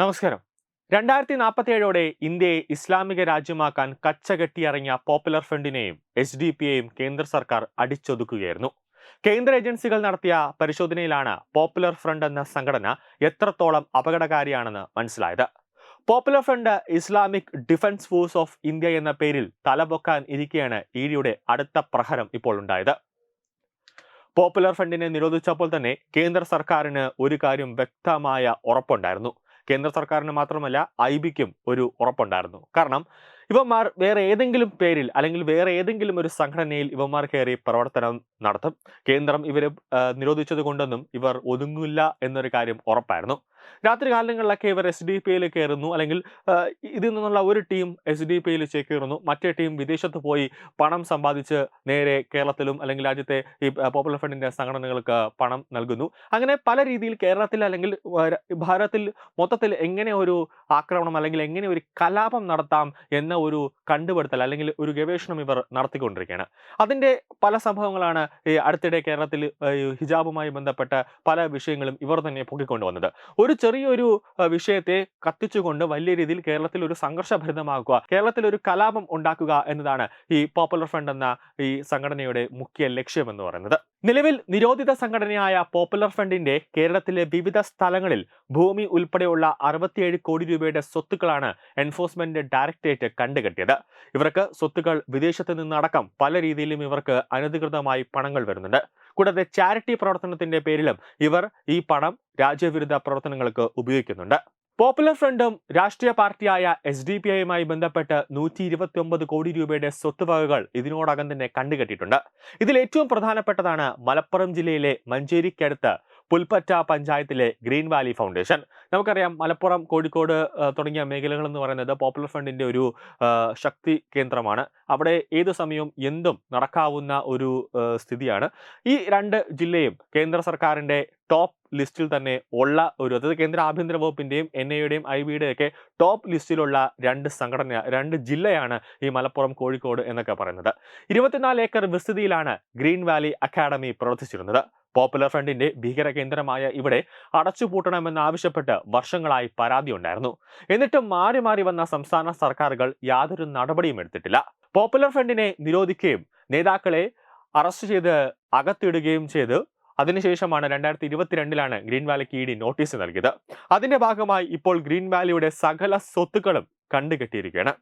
നമസ്കാരം. രണ്ടായിരത്തി നാൽപ്പത്തിയേഴോടെ ഇന്ത്യയെ ഇസ്ലാമിക രാജ്യമാക്കാൻ കച്ചകെട്ടിയിറങ്ങിയ പോപ്പുലർ ഫ്രണ്ടിനെയും എച്ച് ഡി പി എയും കേന്ദ്ര സർക്കാർ അടിച്ചൊതുക്കുകയായിരുന്നു. കേന്ദ്ര ഏജൻസികൾ നടത്തിയ പരിശോധനയിലാണ് പോപ്പുലർ ഫ്രണ്ട് എന്ന സംഘടന എത്രത്തോളം അപകടകാരിയാണെന്ന് മനസ്സിലായത്. Popular front Islamic defence force of India എന്ന പേരിൽ തലപൊക്കാൻ ഇരിക്കെയാണ് ഇ ഡിയുടെ അടുത്ത പ്രഹരം ഇപ്പോൾ ഉണ്ടായത്. പോപ്പുലർ ഫ്രണ്ടിനെ നിരോധിച്ചപ്പോൾ തന്നെ കേന്ദ്ര സർക്കാരിന് ഒരു കാര്യം വ്യക്തമായ ഉറപ്പുണ്ടായിരുന്നു. കേന്ദ്ര സർക്കാരിന് മാത്രമല്ല ഐ ബിക്കും ഒരു ഉറപ്പുണ്ടായിരുന്നു. കാരണം ഇവന്മാർ വേറെ ഏതെങ്കിലും പേരിൽ അല്ലെങ്കിൽ വേറെ ഏതെങ്കിലും ഒരു സംഘടനയിൽ ഇവന്മാർ കയറി പ്രവർത്തനം നടത്തും. കേന്ദ്രം ഇവരെ നിരോധിച്ചത് കൊണ്ടൊന്നും ഇവർ ഒതുങ്ങില്ല എന്നൊരു കാര്യം ഉറപ്പായിരുന്നു. രാത്രി കാലങ്ങളിലൊക്കെ ഇവർ എസ് ഡി പി കയറുന്നു. അല്ലെങ്കിൽ ഇതിൽ നിന്നുള്ള ഒരു ടീം എസ് ഡി പി ചേക്കേറുന്നു മറ്റേ ടീം വിദേശത്ത് പോയി പണം സമ്പാദിച്ച് നേരെ കേരളത്തിലും അല്ലെങ്കിൽ രാജ്യത്തെ ഈ പോപ്പുലർ ഫ്രണ്ടിന്റെ സംഘടനകൾക്ക് പണം നൽകുന്നു. അങ്ങനെ പല രീതിയിൽ കേരളത്തിൽ അല്ലെങ്കിൽ ഭാരതത്തിൽ മൊത്തത്തിൽ എങ്ങനെ ഒരു ആക്രമണം അല്ലെങ്കിൽ എങ്ങനെ ഒരു കലാപം നടത്താം എന്ന ഒരു കണ്ടുപിടുത്തൽ അല്ലെങ്കിൽ ഒരു ഗവേഷണം ഇവർ നടത്തിക്കൊണ്ടിരിക്കുകയാണ്. അതിന്റെ പല സംഭവങ്ങളാണ് ഈ അടുത്തിടെ കേരളത്തിൽ ഹിജാബുമായി ബന്ധപ്പെട്ട പല വിഷയങ്ങളും ഇവർ തന്നെ പൊക്കിക്കൊണ്ടുവന്നത്. ഒരു ചെറിയൊരു വിഷയത്തെ കത്തിച്ചുകൊണ്ട് വലിയ രീതിയിൽ കേരളത്തിൽ ഒരു സംഘർഷഭരിതമാക്കുക കേരളത്തിൽ ഒരു കലാപം ഉണ്ടാക്കുക എന്നതാണ് ഈ പോപ്പുലർ ഫ്രണ്ട് എന്ന ഈ സംഘടനയുടെ മുഖ്യ ലക്ഷ്യം എന്ന് പറയുന്നത്. നിലവിൽ നിരോധിത സംഘടനയായ പോപ്പുലർ ഫ്രണ്ടിന്റെ കേരളത്തിലെ വിവിധ സ്ഥലങ്ങളിൽ ഭൂമി ഉൾപ്പെടെയുള്ള അറുപത്തിയേഴ് കോടി രൂപയുടെ സ്വത്തുക്കളാണ് എൻഫോഴ്സ്മെന്റ് ഡയറക്ടറേറ്റ് കണ്ടുകെട്ടിയത്. ഇവർക്ക് സ്വത്തുക്കൾ വിദേശത്ത് നിന്നടക്കം പല രീതിയിലും ഇവർക്ക് അനധികൃതമായി പണങ്ങൾ വരുന്നുണ്ട്. കൂടാതെ ചാരിറ്റി പ്രവർത്തനത്തിന്റെ പേരിലും ഇവർ ഈ പണം രാജ്യവിരുദ്ധ പ്രവർത്തനങ്ങൾക്ക് ഉപയോഗിക്കുന്നുണ്ട്. പോപ്പുലർ ഫ്രണ്ടും രാഷ്ട്രീയ പാർട്ടിയായ എസ് ഡി പി ഐയുമായി ബന്ധപ്പെട്ട് നൂറ്റി ഇരുപത്തി ഒമ്പത് കോടി രൂപയുടെ സ്വത്തുവകകൾ ഇതിനോടകം തന്നെ കണ്ടുകെട്ടിയിട്ടുണ്ട്. ഇതിൽ ഏറ്റവും പ്രധാനപ്പെട്ടതാണ് മലപ്പുറം ജില്ലയിലെ മഞ്ചേരിക്കടുത്ത് പുൽപ്പറ്റ പഞ്ചായത്തിലെ ഗ്രീൻ വാലി ഫൗണ്ടേഷൻ. നമുക്കറിയാം മലപ്പുറം കോഴിക്കോട് തുടങ്ങിയ മേഖലകൾ എന്ന് പറയുന്നത് പോപ്പുലർ ഫ്രണ്ടിന്റെ ഒരു ശക്തി കേന്ദ്രമാണ്. അവിടെ ഏത് സമയവും എന്തും നടക്കാവുന്ന ഒരു സ്ഥിതിയാണ്. ഈ രണ്ട് ജില്ലയും കേന്ദ്ര സർക്കാരിന്റെ ടോപ്പ് ലിസ്റ്റിൽ തന്നെ ഉള്ള ഒരു അതായത് കേന്ദ്ര ആഭ്യന്തര വകുപ്പിന്റെയും എൻ ഐയുടെയും ഐ ബിയുടെയൊക്കെ ടോപ്പ് ലിസ്റ്റിലുള്ള രണ്ട് സംഘടന രണ്ട് ജില്ലയാണ് ഈ മലപ്പുറം കോഴിക്കോട് എന്നൊക്കെ പറയുന്നത്. ഇരുപത്തിനാല് ഏക്കർ വിസ്തൃതിയിലാണ് ഗ്രീൻ വാലി അക്കാഡമി പ്രവർത്തിച്ചിരുന്നത്. പോപ്പുലർ ഫ്രണ്ടിന്റെ ഭീകര കേന്ദ്രമായ ഇവിടെ അടച്ചുപൂട്ടണമെന്നാവശ്യപ്പെട്ട് വർഷങ്ങളായി പരാതി ഉണ്ടായിരുന്നു. എന്നിട്ടും മാറി മാറി വന്ന സംസ്ഥാന സർക്കാരുകൾ യാതൊരു നടപടിയും എടുത്തിട്ടില്ല. പോപ്പുലർ ഫ്രണ്ടിനെ നിരോധിക്കുകയും നേതാക്കളെ അറസ്റ്റ് ചെയ്ത് അകത്തിടുകയും ചെയ്ത് അതിനുശേഷമാണ് രണ്ടായിരത്തി ഇരുപത്തിരണ്ടിലാണ് ഗ്രീൻ വാലിക്ക് ഇ ഡി നോട്ടീസ് നൽകിയത്. അതിന്റെ ഭാഗമായി ഇപ്പോൾ ഗ്രീൻ വാലിയുടെ സകല സ്വത്തുക്കളും കണ്ടുകെട്ടിയിരിക്കുകയാണ്.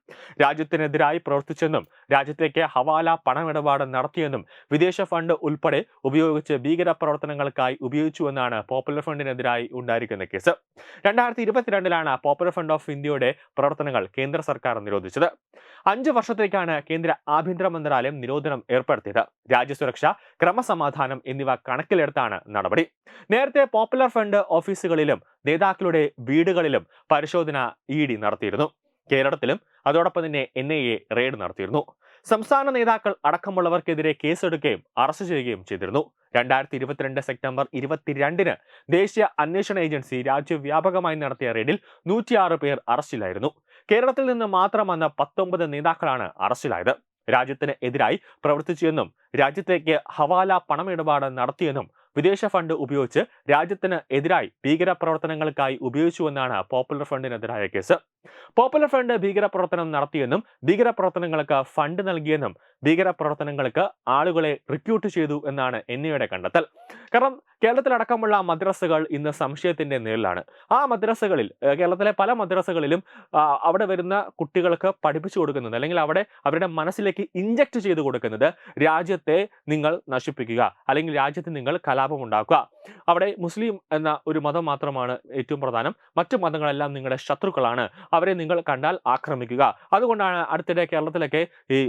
രാജ്യത്തിനെതിരായി പ്രവർത്തിച്ചെന്നും രാജ്യത്തേക്ക് ഹവാല പണമിടപാട് നടത്തിയെന്നും വിദേശ ഫണ്ട് ഉൾപ്പെടെ ഉപയോഗിച്ച് ഭീകര പ്രവർത്തനങ്ങൾക്കായി ഉപയോഗിച്ചുവെന്നാണ് പോപ്പുലർ ഫണ്ടിനെതിരായി ഉണ്ടായിരിക്കുന്ന കേസ്. രണ്ടായിരത്തി ഇരുപത്തിരണ്ടിലാണ് പോപ്പുലർ ഫണ്ട് ഓഫ് ഇന്ത്യയുടെ പ്രവർത്തനങ്ങൾ കേന്ദ്ര സർക്കാർ നിരോധിച്ചത്. അഞ്ച് വർഷത്തേക്കാണ് കേന്ദ്ര ആഭ്യന്തര മന്ത്രാലയം നിരോധനം ഏർപ്പെടുത്തിയത്. രാജ്യസുരക്ഷ ക്രമസമാധാനം എന്നിവ കണക്കിലെടുത്താണ് നടപടി. നേരത്തെ പോപ്പുലർ ഫണ്ട് ഓഫീസുകളിലും നേതാക്കളുടെ വീടുകളിലും പരിശോധന ഇ നടത്തിയിരുന്നു. കേരളത്തിലും അതോടൊപ്പം തന്നെ എൻ ഐ എ റെയ്ഡ് നടത്തിയിരുന്നു. സംസ്ഥാന നേതാക്കൾ അടക്കമുള്ളവർക്കെതിരെ കേസെടുക്കുകയും അറസ്റ്റ് ചെയ്യുകയും ചെയ്തിരുന്നു. രണ്ടായിരത്തി ഇരുപത്തിരണ്ട് സെപ്റ്റംബർ ഇരുപത്തിരണ്ടിന് ദേശീയ അന്വേഷണ ഏജൻസി രാജ്യവ്യാപകമായി നടത്തിയ റെയ്ഡിൽ നൂറ്റിയാറ് പേർ അറസ്റ്റിലായിരുന്നു കേരളത്തിൽ നിന്ന് മാത്രം വന്ന പത്തൊമ്പത് നേതാക്കളാണ് അറസ്റ്റിലായത് രാജ്യത്തിന് എതിരായി പ്രവർത്തിച്ചുവെന്നും രാജ്യത്തേക്ക് ഹവാല പണമിടപാട് നടത്തിയെന്നും വിദേശ ഫണ്ട് ഉപയോഗിച്ച് രാജ്യത്തിന് എതിരായി ഭീകര പ്രവർത്തനങ്ങൾക്കായി ഉപയോഗിച്ചുവെന്നാണ് പോപ്പുലർ ഫണ്ടിനെതിരായ കേസ്. പോപ്പുലർ ഫണ്ട് ഭീകരപ്രവർത്തനം നടത്തിയെന്നും ഭീകരപ്രവർത്തനങ്ങൾക്ക് ഫണ്ട് നൽകിയെന്നും ഭീകര പ്രവർത്തനങ്ങൾക്ക് ആളുകളെ റിക്രൂട്ട് ചെയ്തു എന്നാണ് എൻ ഐയുടെ കണ്ടെത്തൽ. കാരണം കേരളത്തിലടക്കമുള്ള മദ്രസകൾ ഇന്ന് സംശയത്തിന്റെ നേരിലാണ് ആ മദ്രസകളിൽ കേരളത്തിലെ പല മദ്രസകളിലും അവിടെ വരുന്ന കുട്ടികൾക്ക് പഠിപ്പിച്ചു കൊടുക്കുന്നത് അല്ലെങ്കിൽ അവിടെ അവരുടെ മനസ്സിലേക്ക് ഇഞ്ചക്ട് ചെയ്ത് കൊടുക്കുന്നത് രാജ്യത്തെ നിങ്ങൾ നശിപ്പിക്കുക അല്ലെങ്കിൽ രാജ്യത്ത് നിങ്ങൾ കലാപം ഉണ്ടാക്കുക. അവിടെ മുസ്ലിം എന്ന ഒരു മതം മാത്രമാണ് ഏറ്റവും പ്രധാനം. മറ്റു മതങ്ങളെല്ലാം നിങ്ങളുടെ ശത്രുക്കളാണ്. അവരെ നിങ്ങൾ കണ്ടാൽ ആക്രമിക്കുക. അതുകൊണ്ടാണ് അടുത്തിടെ കേരളത്തിലൊക്കെ ഈ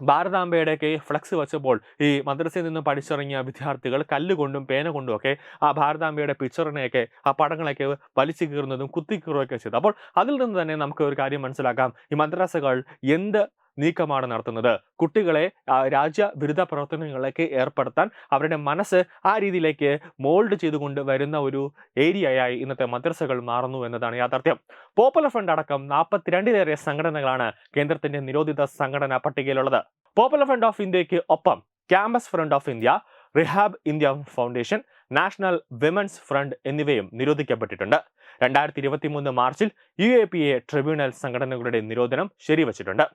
ഭാരതാംബയുടെയൊക്കെ ഫ്ലക്സ് വെച്ചപ്പോൾ ഈ മദ്രസയിൽ നിന്ന് പഠിച്ചിറങ്ങിയ വിദ്യാർത്ഥികൾ കല്ലുകൊണ്ടും പേന കൊണ്ടും ഒക്കെ ആ ഭാരതാംബയുടെ പിക്ചറിനെയൊക്കെ ആ പടങ്ങളൊക്കെ വലിച്ചു കീറുന്നതും കുത്തിക്കീറുകയൊക്കെ ചെയ്തു. അപ്പോൾ അതിൽ നിന്ന് തന്നെ നമുക്ക് ഒരു കാര്യം മനസ്സിലാക്കാം. ഈ മദ്രസകൾ എന്ത് നീക്കമാണ് നടത്തുന്നത്. കുട്ടികളെ രാജ്യ രാജ്യവിരുദ്ധ പ്രവർത്തനങ്ങളിലേക്ക് ഏർപ്പെടുത്താൻ അവരുടെ മനസ്സ് ആ രീതിയിലേക്ക് മോൾഡ് ചെയ്തുകൊണ്ട് വരുന്ന ഒരു ഏരിയയായി ഇന്നത്തെ മദ്രസകൾ മാറുന്നു എന്നതാണ് യാഥാർത്ഥ്യം. പോപ്പുലർ ഫ്രണ്ട് അടക്കം നാൽപ്പത്തിരണ്ടിലേറെ സംഘടനകളാണ് കേന്ദ്രത്തിന്റെ നിരോധിത സംഘടനാ പട്ടികയിലുള്ളത്. പോപ്പുലർ ഫ്രണ്ട് ഓഫ് ഇന്ത്യയ്ക്ക് ഒപ്പം campus front of India rehab India foundation national women's front എന്നിവയും നിരോധിക്കപ്പെട്ടിട്ടുണ്ട്. രണ്ടായിരത്തി ഇരുപത്തി മൂന്ന് മാർച്ചിൽ U A P A tribunal സംഘടനകളുടെ നിരോധനം ശരിവച്ചിട്ടുണ്ട്.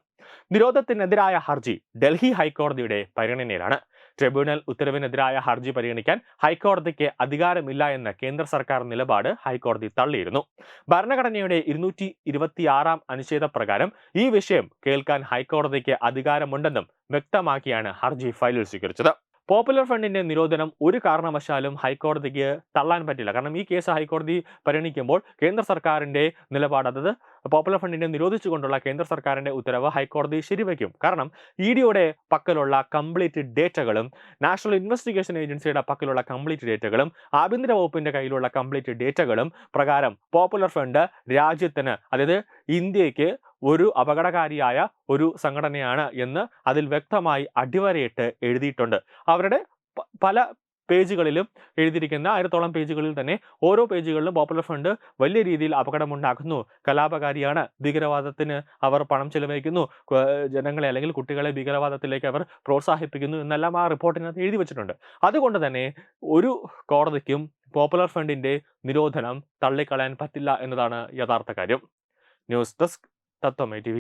നിരോധത്തിനെതിരായ ഹർജി ഡൽഹി ഹൈക്കോടതിയുടെ പരിഗണനയിലാണ്. ട്രിബ്യൂണൽ ഉത്തരവിനെതിരായ ഹർജി പരിഗണിക്കാൻ ഹൈക്കോടതിക്ക് അധികാരമില്ല എന്ന കേന്ദ്ര സർക്കാർ നിലപാട് ഹൈക്കോടതി തള്ളിയിരുന്നു. ഭരണഘടനയുടെ ഇരുന്നൂറ്റി ഇരുപത്തിയാറാം അനുച്ഛേദ പ്രകാരം ഈ വിഷയം കേൾക്കാൻ ഹൈക്കോടതിക്ക് അധികാരമുണ്ടെന്നും വ്യക്തമാക്കിയാണ് ഹർജി ഫയലിൽ സ്വീകരിച്ചത്. പോപ്പുലർ ഫണ്ടിന്റെ നിരോധനം ഒരു കാരണവശാലും ഹൈക്കോടതിക്ക് തള്ളാൻ പറ്റില്ല. കാരണം ഈ കേസ് ഹൈക്കോടതി പരിഗണിക്കുമ്പോൾ കേന്ദ്ര സർക്കാരിന്റെ നിലപാട് പോപ്പുലർ ഫണ്ടിനെ നിരോധിച്ചുകൊണ്ടുള്ള കേന്ദ്ര സർക്കാരിന്റെ ഉത്തരവ് ഹൈക്കോടതി ശരിവയ്ക്കും കാരണം ഇ ഡിയുടെ പക്കലുള്ള കംപ്ലീറ്റ് ഡേറ്റകളും നാഷണൽ ഇൻവെസ്റ്റിഗേഷൻ ഏജൻസിയുടെ പക്കലുള്ള കംപ്ലീറ്റ് ഡേറ്റകളും ആഭ്യന്തര വകുപ്പിന്റെ കയ്യിലുള്ള കംപ്ലീറ്റ് ഡേറ്റകളും പ്രകാരം പോപ്പുലർ ഫണ്ട് രാജ്യത്തിന് അതായത് ഇന്ത്യയ്ക്ക് ഒരു അപകടകാരിയായ ഒരു സംഘടനയാണ് എന്ന് അതിൽ വ്യക്തമായി അടിവരയിട്ട് എഴുതിയിട്ടുണ്ട്. അവരുടെ പല പേജുകളിലും എഴുതിയിരിക്കുന്ന ആയിരത്തോളം പേജുകളിൽ തന്നെ ഓരോ പേജുകളിലും പോപ്പുലർ ഫ്രണ്ട് വലിയ രീതിയിൽ അപകടമുണ്ടാക്കുന്നു. കലാപകാരിയാണ് ഭീകരവാദത്തിന് അവർ പണം ചെലവഴിക്കുന്നു. ജനങ്ങളെ അല്ലെങ്കിൽ കുട്ടികളെ ഭീകരവാദത്തിലേക്ക് അവർ പ്രോത്സാഹിപ്പിക്കുന്നു എന്നെല്ലാം ആ റിപ്പോർട്ടിനകത്ത് എഴുതി വെച്ചിട്ടുണ്ട്. അതുകൊണ്ട് തന്നെ ഒരു കോടതിക്കും പോപ്പുലർ ഫണ്ടിന്റെ നിരോധനം തള്ളിക്കളയാൻ പറ്റില്ല എന്നതാണ് യഥാർത്ഥ കാര്യം. News desk തത്വമേ T